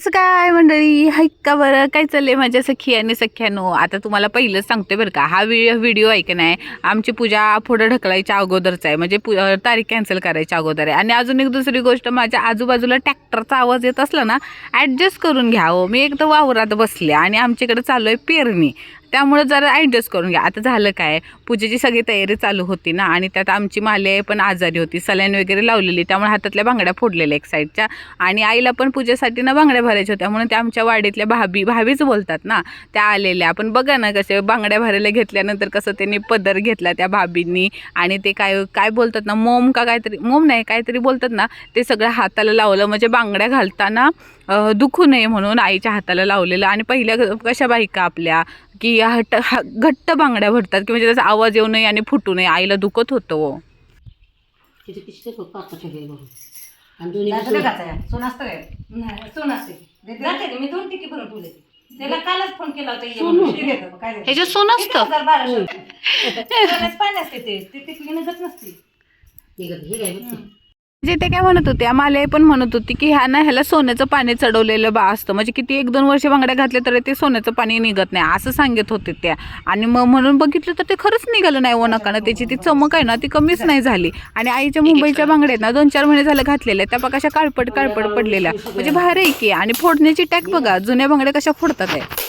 असं काय मंडळी? हाय का बरं? काय चाललंय माझ्या सखी आणि सख्यानो? आता तुम्हाला पहिलंच सांगते बरं का. हा व्हिडिओ व्हिडिओ आहे की नाही आमची पूजा पुढं ढकलायच्या अगोदरचा आहे. म्हणजे पू तारीख कॅन्सल करायच्या अगोदर आहे. आणि अजून एक दुसरी गोष्ट माझ्या आजूबाजूला ट्रॅक्टरचा आवाज येत असला ना ॲडजस्ट करून घ्या हो. मी एकदम वावरात बसले आणि आमच्याकडे चालू आहे पेरणी. त्यामुळे जरा ॲडजस्ट करून घ्या. आता झालं काय? पूजेची सगळी तयारी चालू होती ना आणि त्यात आमची माले पण आजारी होती. सलाईन वगैरे लावलेली. त्यामुळे हातातल्या बांगड्या फोडलेल्या एक साईडच्या आणि आईला पण पूजेसाठी ना बांगड्या भरायच्या होत्या. म्हणून त्या आमच्या वाडीतल्या भाभी भाभीच बोलतात ना त्या आलेल्या. आपण बघा ना कसे बांगड्या भरायला घेतल्यानंतर कसं त्यांनी पदर घेतला त्या भाभींनी. आणि ते काय काय बोलतात ना मोम का काहीतरी मोम नाही काहीतरी बोलतात ना ते सगळं हाताला लावलं. म्हणजे बांगड्या घालताना दुखू नये म्हणून आईच्या हाताला लावलेलं. आणि पहिल्या कशा बायका आपल्या की हट हा- घट्ट बांगड्या भरतात की म्हणजे त्याचा आवाज येऊ नये आणि फुटू नये. आईला दुखत होतं हो त्याला कालच फोन केला होता? ह्याच्यात सोनं असतं? पाणी असते ते. निघत नसते. हे म्हणजे ते काय म्हणत होते आम्हाला पण म्हणत होती की ह्या ना ह्याला सोन्याचं पाणी चढवलेलं बा असतं. म्हणजे किती एक दोन वर्ष बांगड्या घातल्या तरी ते सोन्याचं पाणी निघत नाही असं सांगत होते त्या. आणि मग म्हणून बघितलं तर ते खरंच निघालं नाही वनकानं. त्याची ती चमक आहे ना ती कमीच नाही झाली. आणि आईच्या मुंबईच्या बांगड्या आहेत ना दोन चार महिने झाले घातलेल्या त्या बघा कशा काळपट काळपट पडलेल्या. म्हणजे भारी आहे की. आणि फोडण्याची टॅक बघा जुन्या बांगड्या कशा फोडतात आहे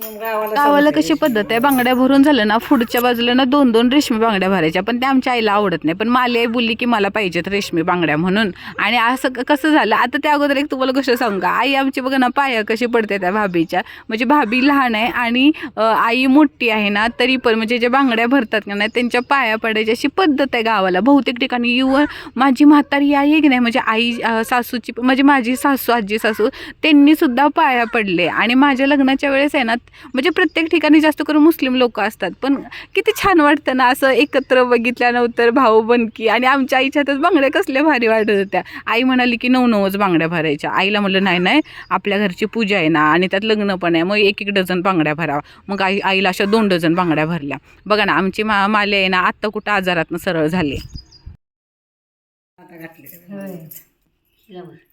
गावाला कशी पद्धत आहे? बांगड्या भरून झालं ना पुढच्या बाजूला ना दोन दोन रेशमी बांगड्या भरायच्या. पण त्या आमच्या आईला आवडत नाही. पण माली आई बोलली की मला पाहिजेत रेशमी बांगड्या म्हणून. आणि असं कसं झालं? आता त्या अगोदर एक तुम्हाला गोष्ट सांगू का? आई आमची बघा ना पाया कशी पडते त्या भाभीच्या. म्हणजे भाभी लहान आहे आणि आई मोठी आहे ना तरी पण म्हणजे ज्या बांगड्या भरतात का नाही त्यांच्या पाया पडायची अशी पद्धत आहे गावाला. बहुतेक ठिकाणी युवा माझी म्हातारी आई आहे की नाही म्हणजे आई सासूची म्हणजे माझी सासू आजी सासू त्यांनी सुद्धा पाया पडले. आणि माझ्या लग्नाच्या वेळेस आहे ना म्हणजे प्रत्येक ठिकाणी जास्त करून मुस्लिम लोक असतात. पण किती छान वाटतं ना असं एकत्र बघितल्यानंतर भाऊ बनकी आणि आमच्या आईच्या हातात बांगड्या कसल्या भारी वाटत होत्या. आई म्हणाली की नऊ नऊच बांगड्या भरायच्या. आईला म्हणलं नाही नाही आपल्या घरची पूजा आहे ना आणि त्यात लग्न पण आहे मग एक एक डझन बांगड्या भरावा. मग आई आईला अशा दोन डझन बांगड्या भरल्या. बघा ना आमची मा माले आहे ना आत्ता कुठं आजारातनं सरळ झाली.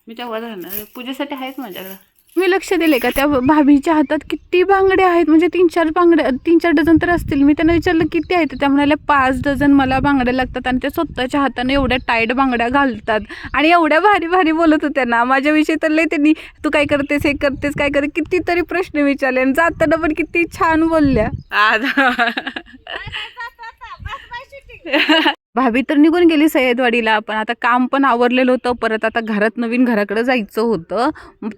मी तेव्हा झालं पूजेसाठी आहेत माझ्याकडं. मी लक्ष दिले का त्या भाभीच्या हातात किती बांगड्या आहेत म्हणजे तीन चार बांगड्या तीन चार डझन तर असतील मी त्यांना विचारलं किती आहेत त्या म्हणाल्या पाच डझन मला बांगड्या लागतात आणि त्या स्वतःच्या हाताने एवढ्या टाईट बांगड्या घालतात आणि एवढ्या भारी भारी बोलत होत्या ना माझ्याविषयी तर लय त्यांनी तू काय करतेस हे करतेस काय करते कितीतरी प्रश्न विचारले आणि जाताना पण किती छान बोलल्या भाभी तर निघून गेली सय्यदवाडीला पण आता काम पण आवरलेलं होतं. परत आता घरात नवीन घराकडे जायचं होतं.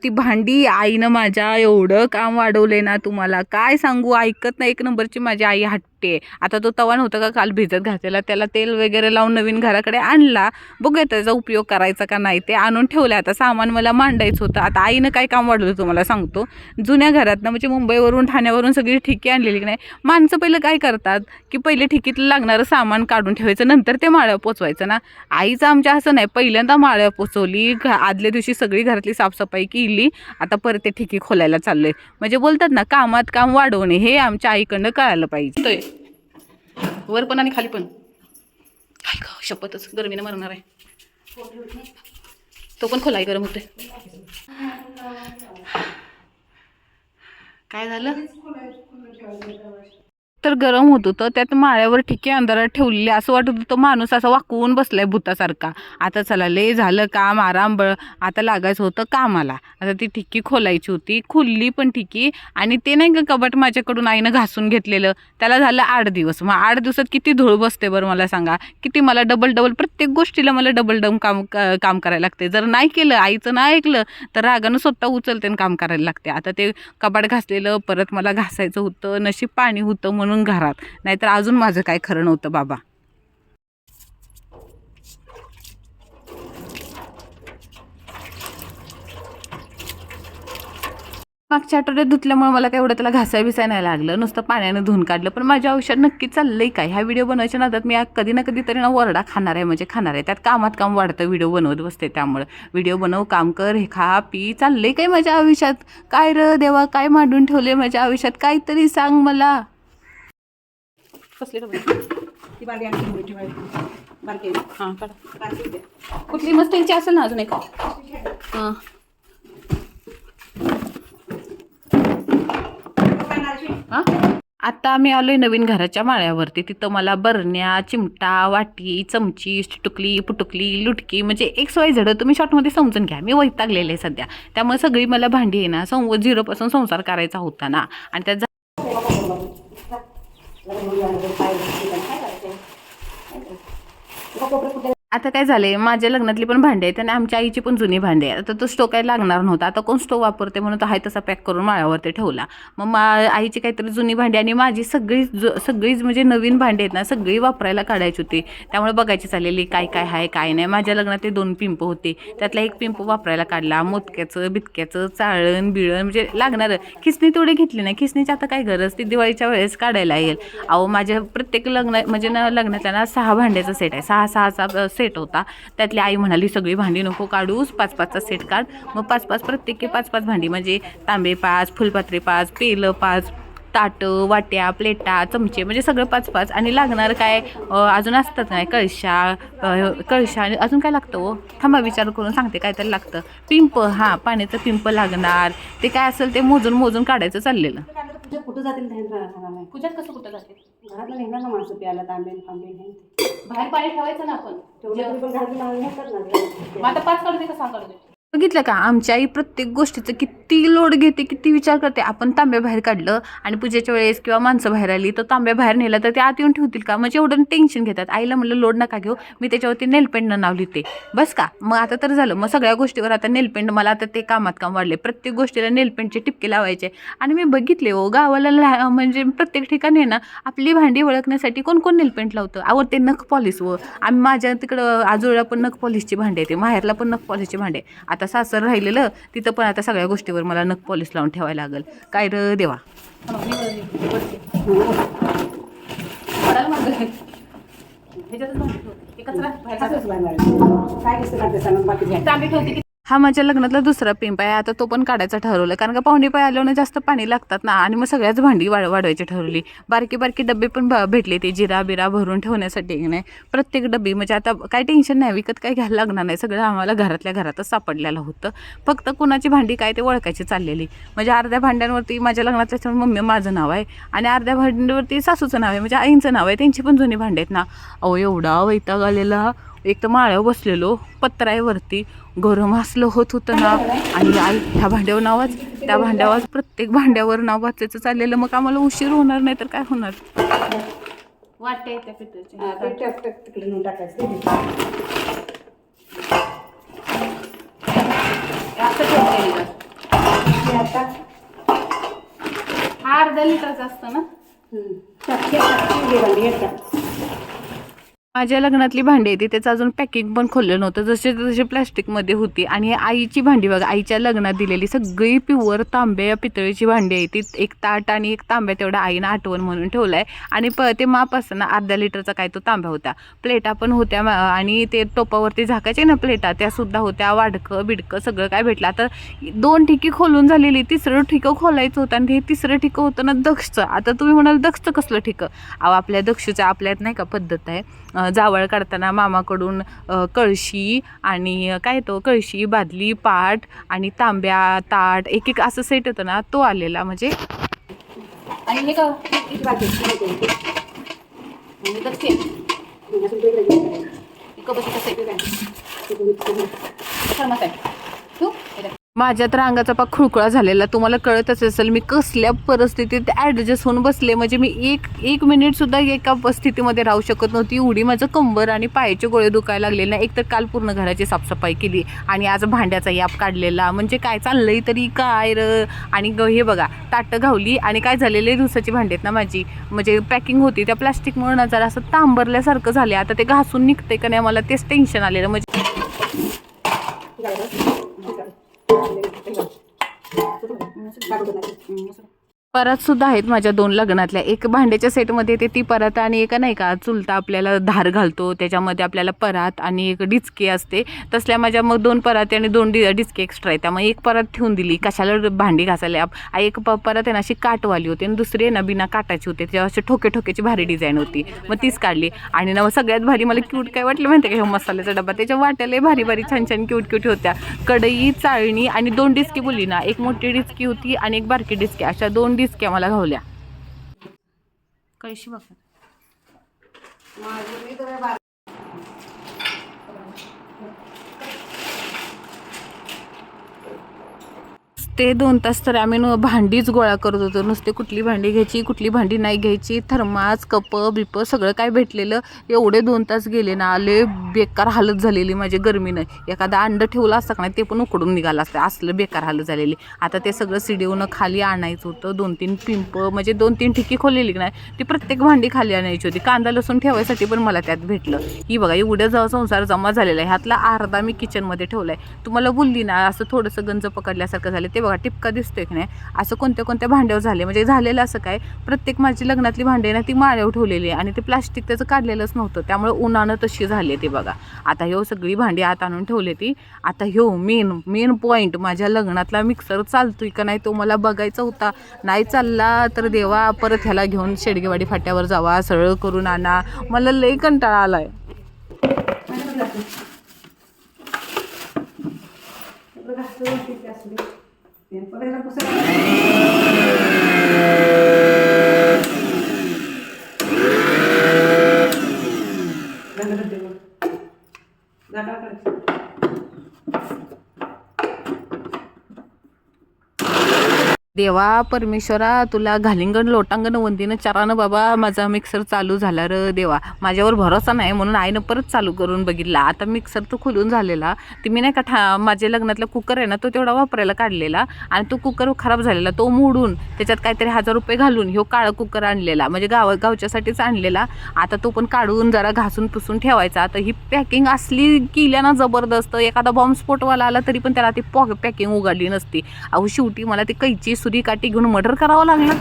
ती भांडी आईनं माझ्या एवढं काम वाढवले ना तुम्हाला. काय सांगू ऐकत नाही एक नंबरची माझी आई हट आहे. आता तो तवा नव्हता का काल भिजत घातलेला त्याला तेल वगैरे लावून नवीन घराकडे आणला. बघूया त्याचा उपयोग करायचा का नाही. ते आणून ठेवलं आता सामान मला मांडायचं होतं. आता आईनं काय काम वाढलं तुम्हाला सांगतो. जुन्या घरातनं म्हणजे मुंबईवरून ठाण्यावरून सगळी ठिकी आणलेली की नाही. माणसं पहिलं काय करतात? की पहिले ठिकीतलं लागणारं सामान काढून ठेवायचं. नंतर ते माळ्या पोचवायचं ना. आईचं आमच्या असं नाही. पहिल्यांदा माळ्या पोचवली. घ आदल्या दिवशी सगळी घरातली साफसफाई केली. आता परत ते ठिकी खोलायला चाललंय. म्हणजे बोलतात ना कामात काम वाढवणे हे आमच्या आईकडनं कळायला पाहिजे. वर पण आणि खाली पण. काय ग शपथच. गरमीनं मरणार आहे. तो पण खोलाय गरम होते काय झालं? तर गरम होत होतं त्यात माळ्यावर ठिके अंधारात ठेवलेले. असं वाटत होतं माणूस असा वाकवून बसलाय भूतासारखा. आता चला लय झालं काम आराम बळ. आता लागायचं होतं कामाला. आता ती ठिकी खोलायची होती. खुलली पण ठिकी. आणि ते नाही का कबाट माझ्याकडून आईनं घासून घेतलेलं? त्याला झालं आठ दिवस. मग आठ दिवसात किती धूळ बसते बरं मला सांगा? किती मला डबल डबल प्रत्येक गोष्टीला मला डबल डम काम काम करायला लागते. जर नाही केलं आईचं नाही ऐकलं तर रागानं स्वतः उचलते आणि काम करायला लागते. आता ते कबाट घासलेलं परत मला घासायचं होतं नशीब पाणी होतं म्हणून घरात. नाहीतर अजून माझं काय खरं नव्हतं बाबा. मागच्या आठवड्यात धुतल्यामुळे मला काय एवढं त्याला घासाय बिसाय नाही लागलं. नुसतं पाण्यानं धुवून काढलं. पण माझ्या आयुष्यात नक्की चाललंय काय? ह्या व्हिडिओ बनवायच्या नादात मी कधी ना कधी तरी ना वरडा खाणार आहे. म्हणजे खाणार आहे. त्यात कामात काम वाढतं. व्हिडिओ बनवत बसते त्यामुळे. व्हिडिओ बनव काम कर हे खा पी. चाललंय काय माझ्या आयुष्यात? काय र देवा? काय मांडून ठेवले माझ्या आयुष्यात? काहीतरी सांग मला. कसले डबे? ती आणखी ठेवायची बारके हां काढा. बारके द्या. कुठली मग स्टीलची असेल ना अजून एक? हां. हां? आता आम्ही आलोय नवीन घराच्या माळ्यावरती. तिथं मला बरण्या चिमटा वाटी चमची टुकली पुटुकली लुटकी म्हणजे एक सोय झडं तुम्ही शॉर्टमध्ये समजून घ्या. मी वैतागलेले आहे सध्या. त्यामुळे सगळी मला भांडी आहे ना सं झिरोपासून संसार करायचा होता ना. आणि त्यात pobre porque आता काय झालंय माझ्या लग्नातली पण भांडी आहेत आणि आमच्या आईची पण जुनी भांडी आहे आता तो स्टोव काही लागणार नव्हता. आता कोण स्टोव वापरते म्हणून तो आहे तसा पॅक करून माळ्यावरती ठेवला. मग मा आईची काहीतरी जुनी भांडी आणि माझी सगळी ज सगळीच म्हणजे नवीन भांडी आहेत ना सगळी वापरायला काढायची होती. त्यामुळे बघायची चाललेली काय काय आहे काय नाही. माझ्या लग्नात ते दोन पिंप होते. त्यातला एक पिंप वापरायला काढला. मोदक्याचं बितक्याचं चाळण बिळण म्हणजे लागणारं. खिसणी तेवढी घेतली नाही. खिसणीची आता काय गरज? ती दिवाळीच्या वेळेस काढायला येईल. अहो माझ्या प्रत्येक लग्न म्हणजे ना लग्नातल्या ना सहा भांड्याचा सेट आहे. सहा सहाचा सेट होता. त्यातली आई म्हणाली सगळी भांडी नको काढूस पाच पाचचा सेट काढ. मग पाच पाच प्रत्येकी पाच पाच भांडी म्हणजे तांबे पाच फुलपात्रे पाच पेलं पाच ताटं वाट्या प्लेटा चमचे म्हणजे सगळं पाच पाच आणि लागणार काय अजून असतात नाही कळशा कळशा आणि अजून काय लागतं हो? थांबा विचार करून सांगते काय तरी लागतं. पिंप हां पाण्याचं पिंप लागणार. ते काय असेल ते मोजून मोजून काढायचं चाललेलं. पूजा कुठं जातील ध्यान राहणार नाही पूजात कसं कुठं जाते घरातलं निघणार ना माणसं प्यायला तांबेन फांबेन हे. ते. बाहेर पाणी ठेवायचं ना आपण. तेवढं तरी पण घरातली माणसं नेतात ना मग आता पाच काढू दे का सहा काढू दे? बघितलं का? आमच्या आई प्रत्येक गोष्टीचं किती लोड घेते किती विचार करते. आपण तांब्या बाहेर काढलं आणि पूजेच्या वेळेस किंवा माणसं बाहेर आली तर तांब्या बाहेर नेला तर ते आत येऊन ठेवतील का? म्हणजे एवढं टेन्शन घेतात. आईला म्हणलं लोड नका घेऊ. मी त्याच्यावरती नेलपेंड नाव लिहिते बस का? मग आता तर झालं. मग सगळ्या गोष्टीवर आता नेलपेंड मला आता ते कामात काम वाढले. प्रत्येक गोष्टीला नेलपेंडचे टिपके लावायचे. आणि मी बघितले हो गावाला म्हणजे प्रत्येक ठिकाणी ना आपली भांडी ओळखण्यासाठी कोण कोण नेलपेंट लावतं? आवडते नख पॉलिश व. आम्ही माझ्या तिकडं आजोळला पण नख पॉलिशची भांडे येते. माहेरला पण नख पॉलिशची भांडे. आहे. आता सासर राहिलेलं तिथं पण आता सगळ्या गोष्टीवर मला नख पॉलिश लावून ठेवायला लागेल. काय र देवा? काय हा माझ्या लग्नातला दुसरा पिंप आहे. आता तो पण काढायचा ठरवलं कारण का पाहुणे पाय आल्यावर जास्त पाणी लागतात ना. आणि मग सगळ्याच भांडी वाढ वाढवायची ठरवली. बारकी बारकी डबे पण भेटले ते जिरा बिरा भरून ठेवण्यासाठी. की नाही? प्रत्येक डबी म्हणजे आता काय टेन्शन नाही. विकत काय घ्यायला लागणार नाही. सगळं आम्हाला घरातल्या घरातच सापडलेलं होतं. फक्त कुणाची भांडी काय ते ओळखायची चाललेली. म्हणजे अर्ध्या भांड्यांवरती माझ्या लग्नातल्या मम्मी माझं नाव आहे. आणि अर्ध्या भांड्यांवरती सासूचं नाव आहे. म्हणजे आईंचं नाव आहे. त्यांची पण जुनी भांडी आहेत ना. अहो एवढा वैताग आलेला. एक तर माळ्यावर बसलेलो पत्रायवरती गरम असलं होत होतं ना. आणि आई ह्या भांड्यावर नावाच त्या भांड्यावर प्रत्येक भांड्यावर नाव वाचायचं चाललेलं. मग आम्हाला उशीर होणार नाही तर काय होणार? हा अर्धा लिटरचा असतं ना? माझ्या लग्नातली भांडी आहे ती त्याचं अजून पॅकिंग पण खोललं नव्हतं. जसे जसे प्लॅस्टिकमध्ये होती आणि आईची भांडी बघा आईच्या लग्नात दिलेली सगळी प्युअर तांब्या पितळीची भांडी आहे ती. एक ताट आणि एक तांब्या तेवढा आईनं आठवण म्हणून ठेवलं आहे आणि प ते माप असताना अर्ध्या लिटरचा काय तो तांब्या होता प्लेटा पण होत्या आणि ते टोपावरती झाकायचे ना प्लेटा त्यासुद्धा होत्या. वाडकं बिडकं सगळं काय भेटलं. आता दोन ठिकी खोलून झालेली तिसरं ठिकं खोलायचं होतं आणि हे तिसरं ठिकं होतं ना दक्षचं. आता तुम्ही म्हणाल दक्षचं कसलं ठिकं? अहो आपल्या दक्षचं आपल्यात नाही का पद्धत आहे. जावळ काढताना मामाकडून कळशी आणि काय तो कळशी बादली पाट आणि तांब्या ताट एक एक असं सेट होतं ना तो आलेला म्हणजे. आणि हे का कसं माझ्या तर अंगाचा पाक खुळखुळा झालेला. तुम्हाला कळतच असेल मी कसल्या परिस्थितीत ॲडजस्ट होऊन बसले. म्हणजे मी एक एक मिनिटसुद्धा एका स्थितीमध्ये राहू शकत नव्हती. एवढी माझं कंबर आणि पायाचे गोळे दुखायला लागले ना एक तर काल पूर्ण घराची साफसफाई केली आणि आज भांड्याचा याप काढलेला. म्हणजे काय चाललंय तरी काय र? आणि ग हे बघा ताटं घावली आणि काय झालेले दिवसाची भांडी आहेत ना माझी? म्हणजे पॅकिंग होती त्या प्लास्टिकमुळे ना जरा असं तांबरल्यासारखं झाले आता ते घासून निघते का नाही मला तेच टेन्शन आलेलं. म्हणजे तिकडे, तिकडे. तिकडे. काढू सुद्धा आहेत माझ्या दोन लग्नातल्या. एक भांड्याच्या सेटमध्ये येते ती परत आणि एक नाही का चुलता आपल्याला धार घालतो त्याच्यामध्ये आपल्याला परात आणि एक डिचकी असते. तसल्या माझ्या मग दोन परात आणि दोन डि डिचके एक्स्ट्रा आहे त्यामुळे एक परत ठेवून दिली. कशाला भांडी घासायला? एक प परत आहे ना अशी काटवाली होती आणि दुसरी आहे ना बिना काटाची होती. त्याच्यावर अशी ठोके ठोक्याची भारी डिझाईन होती. मग तीच काढली. आणि ना मग सगळ्यात भारी मला क्यूट काय वाटलं माहिती का? ह्या मसाल्याचा डबा त्याच्या वाट्याला भारी भारी छान छान क्यूट क्यूट होत्या. कढई चाळणी आणि दोन डिस्की बोलली ना एक मोठी डिस्की होती आणि एक बारकी डिस्की अशा दोन डिस्क्या मला घावल्या. कळशी बघा माझी मी तर बारा ते दोन तास तर आम्ही न भांडीच गोळा करत होतो. नुसते कुठली भांडी घ्यायची कुठली भांडी नाही घ्यायची थर्मास कप बिप सगळं काय भेटलेलं एवढे दोन तास गेले ना आले बेकार हालत झालेली माझी गरमीनं. एखादा अंड ठेवलं असतं का नाही ते पण उकडून निघालं असतं. असलं बेकार हालत झालेली. आता ते सगळं सिडीवनं खाली आणायचं होतं. दोन तीन पिंप म्हणजे दोन तीन ठिकी खोललेली नाही ती प्रत्येक भांडी खाली आणायची होती. कांदा लसूण ठेवायसाठी पण मला त्यात भेटलं. ही बघा एवढं जवळ संसार जमा झालेला आहे. ह्यातला अर्धा मी किचनमध्ये ठेवला आहे तुम्हाला बोलली ना असं थोडंसं गंज पकडल्यासारखं झालं. ते बघा टिपका दिसतोय की नाही? असं कोणत्या कोणत्या भांड्यावर झाले? म्हणजे झालेलं असं काय? प्रत्येक माझी लग्नातली भांडी आहे ना ती माळ्यावर ठेवलेली आहे आणि ते प्लास्टिक त्याचं काढलेलंच नव्हतं. त्यामुळे उन्हानं तशी झाली ती बघा. आता ह्यो सगळी भांडी आत आणून ठेवली ती. आता ह्यो मेन मेन पॉईंट माझ्या लग्नातला मिक्सर चालतोय का नाही तो मला बघायचा होता. नाही चालला तर देवा परत ह्याला घेऊन शेडगेवाडी फाट्यावर जावा सरळ करून आणा. मला लई कंटाळा आलाय. Gracias. घातलं. इकडं घातलं व्यवस्थित ते असू दे. ते परत एकदा पुसायला. बंद करते मग. झाकण काढायचं. देवा परमेश्वरा तुला घालिंगण लोटांगण वंदीनं चारानं बाबा माझा मिक्सर चालू झाला र देवा. माझ्यावर भरोसा नाही म्हणून आईनं परत चालू करून बघितला. आता मिक्सर तो खुलून झालेला. ती मी नाही का ठा माझ्या लग्नातला कुकर आहे ना तो तेवढा वापरायला काढलेला आणि तो कुकर खराब झालेला. तो मोडून त्याच्यात काहीतरी हजार रुपये घालून ह्यो काळा कुकर आणलेला. म्हणजे गाव गावच्यासाठीच आणलेला. आता तो पण काढून जरा घासून पुसून ठेवायचा. आता ही पॅकिंग असली केल्या ना जबरदस्त. एखादा बॉम्बस्फोटवाला आला तरी पण त्याला ती पॉ पॅकिंग उघडली नसती. अहो शेवटी मला ती कैची छुरी काठी घेऊन मर्डर करावं लागलं.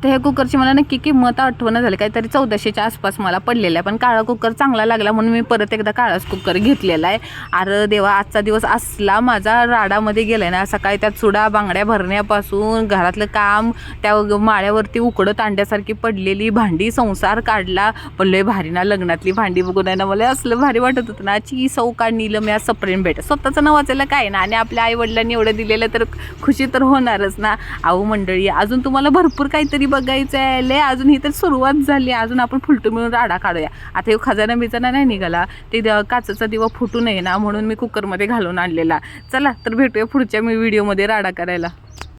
तर ह्या कुकरची मला नक्की किंमत आठवणं झाली. काहीतरी चौदाशेच्या आसपास मला पडलेला आहे. पण काळा कुकर चांगला लागला म्हणून मी परत एकदा काळाच कुकर घेतलेला आहे. अरे देवा आजचा दिवस असला माझा राडामध्ये गेलाय ना. सकाळी त्यात सुडा बांगड्या भरण्यापासून घरातलं काम त्या माळ्यावरती उकडत अंड्यासारखी पडलेली भांडी संसार काढला. पण लय भारी ना लग्नातली भांडी बघून आहे ना मला असलं भारी वाटत होतं ना. ची सौका नीलम या सप्रेम भेट स्वतःचं नाव वाचायला काय ना? आणि आपल्या आई वडिलांनी एवढं दिलेलं तर खुशी तर होणारच ना. आहो मंडळी अजून तुम्हाला भरपूर काहीतरी बघायचं आहे लय अजून ही तर सुरुवात झाली. अजून आपण फुलटू मिळून राडा काढूया. आता हे खजाना बिजाना नाही निघाला. ते द- काचेचा दिवा फुटू नये ना म्हणून मी कुकरमध्ये घालून आणलेला. चला तर भेटूया पुढच्या मी व्हिडिओमध्ये राडा करायला.